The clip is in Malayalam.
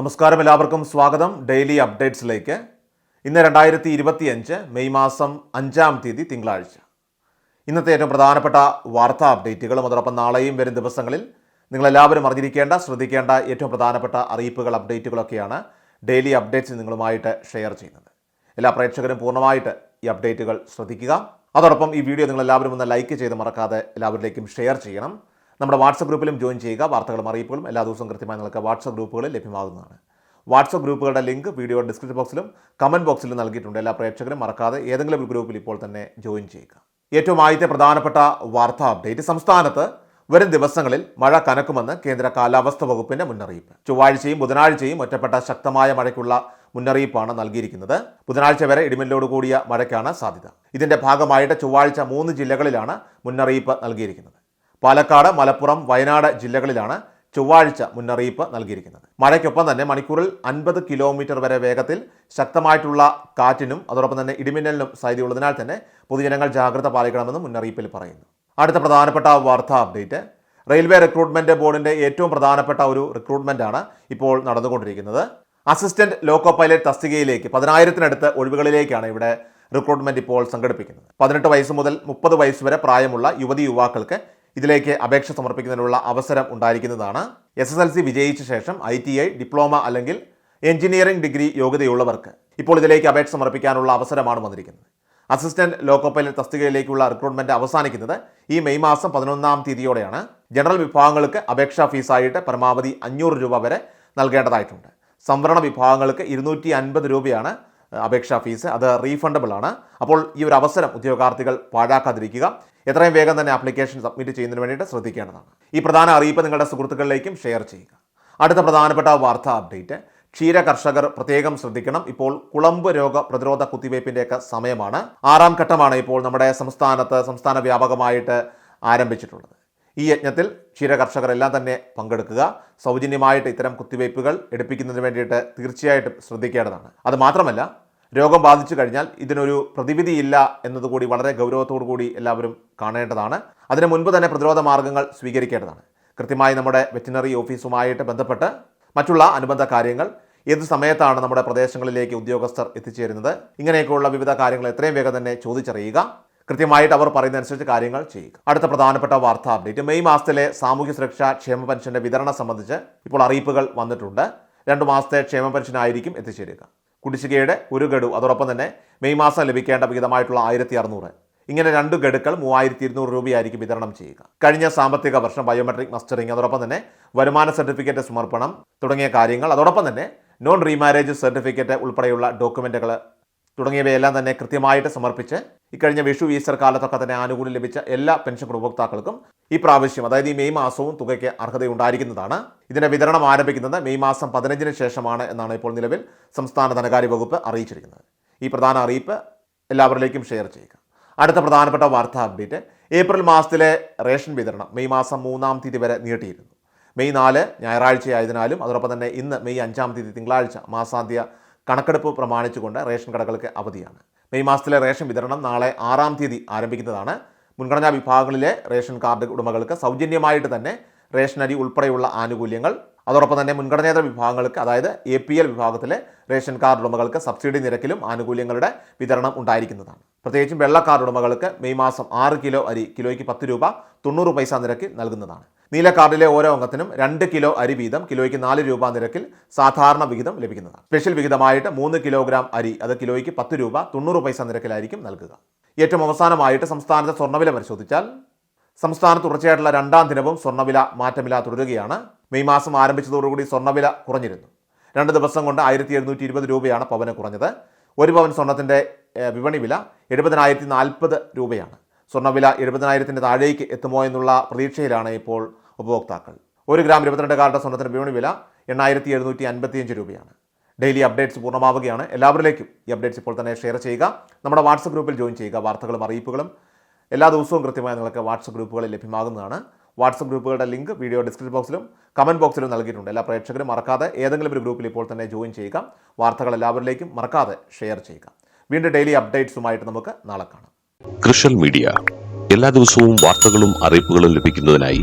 നമസ്കാരം എല്ലാവർക്കും. സ്വാഗതം. ഡെയിലി അപ്ഡേറ്റ്സിലേക്ക്. ഇന്ന് രണ്ടായിരത്തി ഇരുപത്തിയഞ്ച് മെയ് മാസം അഞ്ചാം തീയതി തിങ്കളാഴ്ച. ഇന്നത്തെ ഏറ്റവും പ്രധാനപ്പെട്ട വാർത്താ അപ്ഡേറ്റുകളും അതോടൊപ്പം നാളെയും വരും ദിവസങ്ങളിൽ നിങ്ങളെല്ലാവരും അറിഞ്ഞിരിക്കേണ്ട ശ്രദ്ധിക്കേണ്ട ഏറ്റവും പ്രധാനപ്പെട്ട അറിയിപ്പുകൾ അപ്ഡേറ്റുകളൊക്കെയാണ് ഡെയിലി അപ്ഡേറ്റ്സ് നിങ്ങളുമായിട്ട് ഷെയർ ചെയ്യുന്നത്. എല്ലാ പ്രേക്ഷകരും പൂർണമായിട്ട് ഈ അപ്ഡേറ്റുകൾ ശ്രദ്ധിക്കുക. അതോടൊപ്പം ഈ വീഡിയോ നിങ്ങളെല്ലാവരും ഒന്ന് ലൈക്ക് ചെയ്ത് മറക്കാതെ എല്ലാവരിലേക്കും ഷെയർ ചെയ്യണം. നമ്മുടെ വാട്സപ്പ് ഗ്രൂപ്പിലും ജോയിൻ ചെയ്യുക വാർത്തകളും അറിയിപ്പുകളും എല്ലാ ദിവസവും കൃത്യമായി നിങ്ങൾക്ക് വാട്സപ്പ് ഗ്രൂപ്പുകളിൽ ലഭ്യമാകുന്നതാണ്. വാട്സപ്പ് ഗ്രൂപ്പുകളുടെ ലിങ്ക് വീഡിയോ ഡിസ്ക്രിപ്ഷൻ ബോക്സിലും കമന്റ് ബോക്സിലും നൽകിയിട്ടുണ്ട്. എല്ലാ പ്രേക്ഷകരും മറക്കാതെ ഏതെങ്കിലും ഒരു ഗ്രൂപ്പിൽ ഇപ്പോൾ തന്നെ ജോയിൻ ചെയ്യുക. ഏറ്റവും ആദ്യത്തെ പ്രധാനപ്പെട്ട വാർത്താ അപ്ഡേറ്റ്. സംസ്ഥാനത്ത് വരും ദിവസങ്ങളിൽ മഴ കനക്കുമെന്ന് കേന്ദ്ര കാലാവസ്ഥ വകുപ്പിന്റെ മുന്നറിയിപ്പ്. ചൊവ്വാഴ്ചയും ബുധനാഴ്ചയും ഒറ്റപ്പെട്ട ശക്തമായ മഴയ്ക്കുള്ള മുന്നറിയിപ്പാണ് നൽകിയിരിക്കുന്നത്. ബുധനാഴ്ച വരെ ഇടിമിന്നലോട് കൂടിയ മഴയ്ക്കാണ് സാധ്യത. ഇതിന്റെ ഭാഗമായിട്ട് ചൊവ്വാഴ്ച മൂന്ന് ജില്ലകളിലാണ് മുന്നറിയിപ്പ് നൽകിയിരിക്കുന്നത്. പാലക്കാട് മലപ്പുറം വയനാട് ജില്ലകളിലാണ് ചൊവ്വാഴ്ച മുന്നറിയിപ്പ് നൽകിയിരിക്കുന്നത്. മഴയ്ക്കൊപ്പം തന്നെ മണിക്കൂറിൽ അൻപത് കിലോമീറ്റർ വരെ വേഗത്തിൽ ശക്തമായിട്ടുള്ള കാറ്റിനും അതോടൊപ്പം തന്നെ ഇടിമിന്നലിനും സാധ്യതയുള്ളതിനാൽ തന്നെ പൊതുജനങ്ങൾ ജാഗ്രത പാലിക്കണമെന്നും മുന്നറിയിപ്പിൽ പറയുന്നു. അടുത്ത പ്രധാനപ്പെട്ട വാർത്താ അപ്ഡേറ്റ്. റെയിൽവേ റിക്രൂട്ട്മെന്റ് ബോർഡിന്റെ ഏറ്റവും പ്രധാനപ്പെട്ട ഒരു റിക്രൂട്ട്മെന്റ് ആണ് ഇപ്പോൾ നടന്നുകൊണ്ടിരിക്കുന്നത്. അസിസ്റ്റന്റ് ലോക്കോ പൈലറ്റ് തസ്തികയിലേക്ക് പതിനായിരത്തിനടുത്ത് ഒഴിവുകളിലേക്കാണ് ഇവിടെ റിക്രൂട്ട്മെന്റ് ഇപ്പോൾ സംഘടിപ്പിക്കുന്നത്. പതിനെട്ട് വയസ്സ് മുതൽ മുപ്പത് വയസ്സ് വരെ പ്രായമുള്ള യുവതി യുവാക്കൾക്ക് ഇതിലേക്ക് അപേക്ഷ സമർപ്പിക്കുന്നതിനുള്ള അവസരം ഉണ്ടായിരിക്കുന്നതാണ്. എസ് എസ് എൽ സി വിജയിച്ച ശേഷം ഐ ടി ഐ ഡിപ്ലോമ അല്ലെങ്കിൽ എഞ്ചിനീയറിംഗ് ഡിഗ്രി യോഗ്യതയുള്ളവർക്ക് ഇപ്പോൾ ഇതിലേക്ക് അപേക്ഷ സമർപ്പിക്കാനുള്ള അവസരമാണ് വന്നിരിക്കുന്നത്. അസിസ്റ്റന്റ് ലോക്കോ പൈലറ്റ് തസ്തികയിലേക്കുള്ള റിക്രൂട്ട്മെന്റ് അവസാനിക്കുന്നത് ഈ മെയ് മാസം പതിനൊന്നാം തീയതിയോടെയാണ്. ജനറൽ വിഭാഗങ്ങൾക്ക് അപേക്ഷാ ഫീസായിട്ട് പരമാവധി അഞ്ഞൂറ് രൂപ വരെ നൽകേണ്ടതായിട്ടുണ്ട്. സംവരണ വിഭാഗങ്ങൾക്ക് ഇരുന്നൂറ്റി രൂപയാണ് അപേക്ഷാ ഫീസ് അത് റീഫണ്ടബിൾ ആണ്. അപ്പോൾ ഈ ഒരു അവസരം ഉദ്യോഗാർത്ഥികൾ പാഴാക്കാതിരിക്കുക. എത്രയും വേഗം തന്നെ ആപ്ലിക്കേഷൻ സബ്മിറ്റ് ചെയ്യുന്നതിന് വേണ്ടിയിട്ട് ശ്രദ്ധിക്കേണ്ടതാണ്. ഈ പ്രധാന അറിയിപ്പ് നിങ്ങളുടെ സുഹൃത്തുക്കളിലേക്കും ഷെയർ ചെയ്യുക. അടുത്ത പ്രധാനപ്പെട്ട വാർത്താ അപ്ഡേറ്റ്. ക്ഷീര കർഷകർ പ്രത്യേകം ശ്രദ്ധിക്കണം. ഇപ്പോൾ കുളമ്പ് രോഗ പ്രതിരോധ കുത്തിവയ്പ്പിന്റെയൊക്കെ സമയമാണ്. ആറാം ഘട്ടമാണ് ഇപ്പോൾ നമ്മുടെ സംസ്ഥാനത്ത് സംസ്ഥാന വ്യാപകമായിട്ട് ആരംഭിച്ചിട്ടുള്ളത്. ഈ യജ്ഞത്തിൽ ക്ഷീരകർഷകരെല്ലാം തന്നെ പങ്കെടുക്കുക. സൗജന്യമായിട്ട് ഇത്തരം കുത്തിവയ്പ്പുകൾ എടുപ്പിക്കുന്നതിന് വേണ്ടിയിട്ട് തീർച്ചയായിട്ടും ശ്രദ്ധിക്കേണ്ടതാണ്. അത് മാത്രമല്ല രോഗം ബാധിച്ചു കഴിഞ്ഞാൽ ഇതിനൊരു പ്രതിവിധിയില്ല എന്നതുകൂടി വളരെ ഗൗരവത്തോടു കൂടി എല്ലാവരും കാണേണ്ടതാണ്. അതിനു മുൻപ് തന്നെ പ്രതിരോധ മാർഗങ്ങൾ സ്വീകരിക്കേണ്ടതാണ്. കൃത്യമായി നമ്മുടെ വെറ്റിനറി ഓഫീസുമായിട്ട് ബന്ധപ്പെട്ട് മറ്റുള്ള അനുബന്ധ കാര്യങ്ങൾ ഏത് സമയത്താണ് നമ്മുടെ പ്രദേശങ്ങളിലേക്ക് ഉദ്യോഗസ്ഥർ എത്തിച്ചേരുന്നത് ഇങ്ങനെയൊക്കെയുള്ള വിവിധ കാര്യങ്ങൾ എത്രയും വേഗം തന്നെ ചോദിച്ചറിയുക. കൃത്യമായിട്ട് അവർ പറയുന്നതനുസരിച്ച് കാര്യങ്ങൾ ചെയ്യുക. അടുത്ത പ്രധാനപ്പെട്ട വാർത്താ അപ്ഡേറ്റ് മെയ് മാസത്തിലെ സാമൂഹ്യ സുരക്ഷാ ക്ഷേമ പെൻഷന്റെ വിതരണം സംബന്ധിച്ച് ഇപ്പോൾ അറിയിപ്പുകൾ വന്നിട്ടുണ്ട്. രണ്ട് മാസത്തെ ക്ഷേമ പെൻഷൻ ആയിരിക്കും എത്തിച്ചേരുക. കുടിശ്ശികയുടെ ഒരു ഗഡു അതോടൊപ്പം തന്നെ മെയ് മാസം ലഭിക്കേണ്ട വിഹിതമായിട്ടുള്ള ആയിരത്തി അറുന്നൂറ് ഇങ്ങനെ രണ്ട് ഗഡുക്കൾ മൂവായിരത്തി ഇരുന്നൂറ് രൂപയായിരിക്കും വിതരണം ചെയ്യുക. കഴിഞ്ഞ സാമ്പത്തിക വർഷം ബയോമെട്രിക് മസ്റ്ററിംഗ് അതോടൊപ്പം തന്നെ വരുമാന സർട്ടിഫിക്കറ്റ് സമർപ്പണം തുടങ്ങിയ കാര്യങ്ങൾ അതോടൊപ്പം തന്നെ നോൺ റീമാരേജ് സർട്ടിഫിക്കറ്റ് ഉൾപ്പെടെയുള്ള ഡോക്യുമെന്റുകൾ തുടങ്ങിയവയെല്ലാം തന്നെ കൃത്യമായിട്ട് സമർപ്പിച്ച് ഇക്കഴിഞ്ഞ വിഷു ഈസ്റ്റർ കാലത്തൊക്കെ തന്നെ ആനുകൂല്യം ലഭിച്ച എല്ലാ പെൻഷൻ ഉപഭോക്താക്കൾക്കും ഈ പ്രാവശ്യം അതായത് ഈ മെയ് മാസവും തുകയ്ക്ക് അർഹതയുണ്ടായിരിക്കുന്നതാണ്. ഇതിന്റെ വിതരണം ആരംഭിക്കുന്നത് മെയ് മാസം പതിനഞ്ചിന് ശേഷമാണ് എന്നാണ് ഇപ്പോൾ നിലവിൽ സംസ്ഥാന ധനകാര്യ വകുപ്പ് അറിയിച്ചിരിക്കുന്നത്. ഈ പ്രധാന അറിയിപ്പ് എല്ലാവരിലേക്കും ഷെയർ ചെയ്യുക. അടുത്ത പ്രധാനപ്പെട്ട വാർത്താ അപ്ഡേറ്റ്. ഏപ്രിൽ മാസത്തിലെ റേഷൻ വിതരണം മെയ് മാസം മൂന്നാം തീയതി വരെ നീട്ടിയിരുന്നു. മെയ് നാല് ഞായറാഴ്ചയായതിനാലും അതോടൊപ്പം തന്നെ ഇന്ന് മെയ് അഞ്ചാം തീയതി തിങ്കളാഴ്ച മാസാന്ത്യ കണക്കെടുപ്പ് പ്രമാണിച്ചുകൊണ്ട് റേഷൻ കടകൾക്ക് അവധിയാണ്. മെയ് മാസത്തിലെ റേഷൻ വിതരണം നാളെ ആറാം തീയതി ആരംഭിക്കുന്നതാണ്. മുൻഗണനാ വിഭാഗങ്ങളിലെ റേഷൻ കാർഡ് ഉടമകൾക്ക് സൗജന്യമായിട്ട് തന്നെ റേഷൻ അരി ഉൾപ്പെടെയുള്ള ആനുകൂല്യങ്ങൾ അതോടൊപ്പം തന്നെ മുൻഗണനേതര വിഭാഗങ്ങൾക്ക് അതായത് എ പി എൽ വിഭാഗത്തിലെ റേഷൻ കാർഡ് ഉടമകൾക്ക് സബ്സിഡി നിരക്കിലും ആനുകൂല്യങ്ങളുടെ വിതരണം ഉണ്ടായിരിക്കുന്നതാണ്. പ്രത്യേകിച്ചും വെള്ള കാർഡ് ഉടമകൾക്ക് മെയ് മാസം ആറ് കിലോ അരി കിലോയ്ക്ക് പത്ത് രൂപ തൊണ്ണൂറ് പൈസ നിരക്കിൽ നൽകുന്നതാണ്. നീല കാർഡിലെ ഓരോ അംഗത്തിനും രണ്ട് കിലോ അരി വീതം കിലോയ്ക്ക് നാല് രൂപ നിരക്കിൽ സാധാരണ വിഹിതം ലഭിക്കുന്നതാണ്. സ്പെഷ്യൽ വിഹിതമായിട്ട് മൂന്ന് കിലോഗ്രാം അരി അത് കിലോയ്ക്ക് പത്ത് രൂപ തൊണ്ണൂറ് പൈസ നിരക്കിലായിരിക്കും നൽകുക. ഏറ്റവും അവസാനമായിട്ട് സംസ്ഥാനത്തെ സ്വർണവില പരിശോധിച്ചാൽ സംസ്ഥാനത്ത് തുടർച്ചയായിട്ടുള്ള രണ്ടാം ദിനവും സ്വർണവില മാറ്റമില്ല തുടരുകയാണ്. മെയ് മാസം ആരംഭിച്ചതോടുകൂടി സ്വർണവില കുറഞ്ഞിരുന്നു. രണ്ട് ദിവസം കൊണ്ട് ആയിരത്തി എഴുന്നൂറ്റി ഇരുപത് രൂപയാണ് പവന് കുറഞ്ഞത്. ഒരു പവൻ സ്വർണത്തിന്റെ വിപണി വില എഴുപതിനായിരത്തി നാൽപ്പത് രൂപയാണ്. സ്വർണവില എഴുപതിനായിരത്തിന്റെ താഴേക്ക് എത്തുമോ എന്നുള്ള പ്രതീക്ഷയിലാണ് ഇപ്പോൾ ഉപഭോക്താക്കൾ. ഒരു ഗ്രാം ഇരുപത്തിരണ്ട് കാരുടെ സ്വർണത്തിന് വിപണി വില എണ്ണായിരത്തി എഴുന്നൂറ്റി അൻപത്തിയഞ്ച് രൂപയാണ്. ഡെയിലി അപ്ഡേറ്റ്സ് പൂർണമാവുകയാണ്. എല്ലാവരിലേക്കും ഈ അപ്ഡേറ്റ്സ് ഇപ്പോൾ തന്നെ ഷെയർ ചെയ്യുക. നമ്മുടെ വാട്സപ്പ് ഗ്രൂപ്പിൽ ജോയിൻ ചെയ്യുക. വാർത്തകളും അറിയിപ്പുകളും എല്ലാ ദിവസവും കൃത്യമായി നിങ്ങൾക്ക് വാട്സപ്പ് ഗ്രൂപ്പുകളിൽ ലഭ്യമാകുന്നതാണ്. വാട്സപ്പ് ഗ്രൂപ്പുകളുടെ ലിങ്ക് വീഡിയോ ഡിസ്ക്രിപ്ഷൻ ബോക്സിലും കമന്റ് ബോക്സിലും നൽകിയിട്ടുണ്ട്. എല്ലാ പ്രേക്ഷകരും മറക്കാതെ ഏതെങ്കിലും ഒരു ഗ്രൂപ്പിൽ ഇപ്പോൾ തന്നെ ജോയിൻ ചെയ്യുക. വാർത്തകൾ എല്ലാവരിലേക്കും മറക്കാതെ ഷെയർ ചെയ്യുക. വീണ്ടും ഡെയിലി അപ്ഡേറ്റ്സുമായിട്ട് നമുക്ക് നാളെ കാണാം. കൃഷൽ മീഡിയ. എല്ലാ ദിവസവും വാർത്തകളും അറിയിപ്പുകളും ലഭിക്കുന്നതിനായി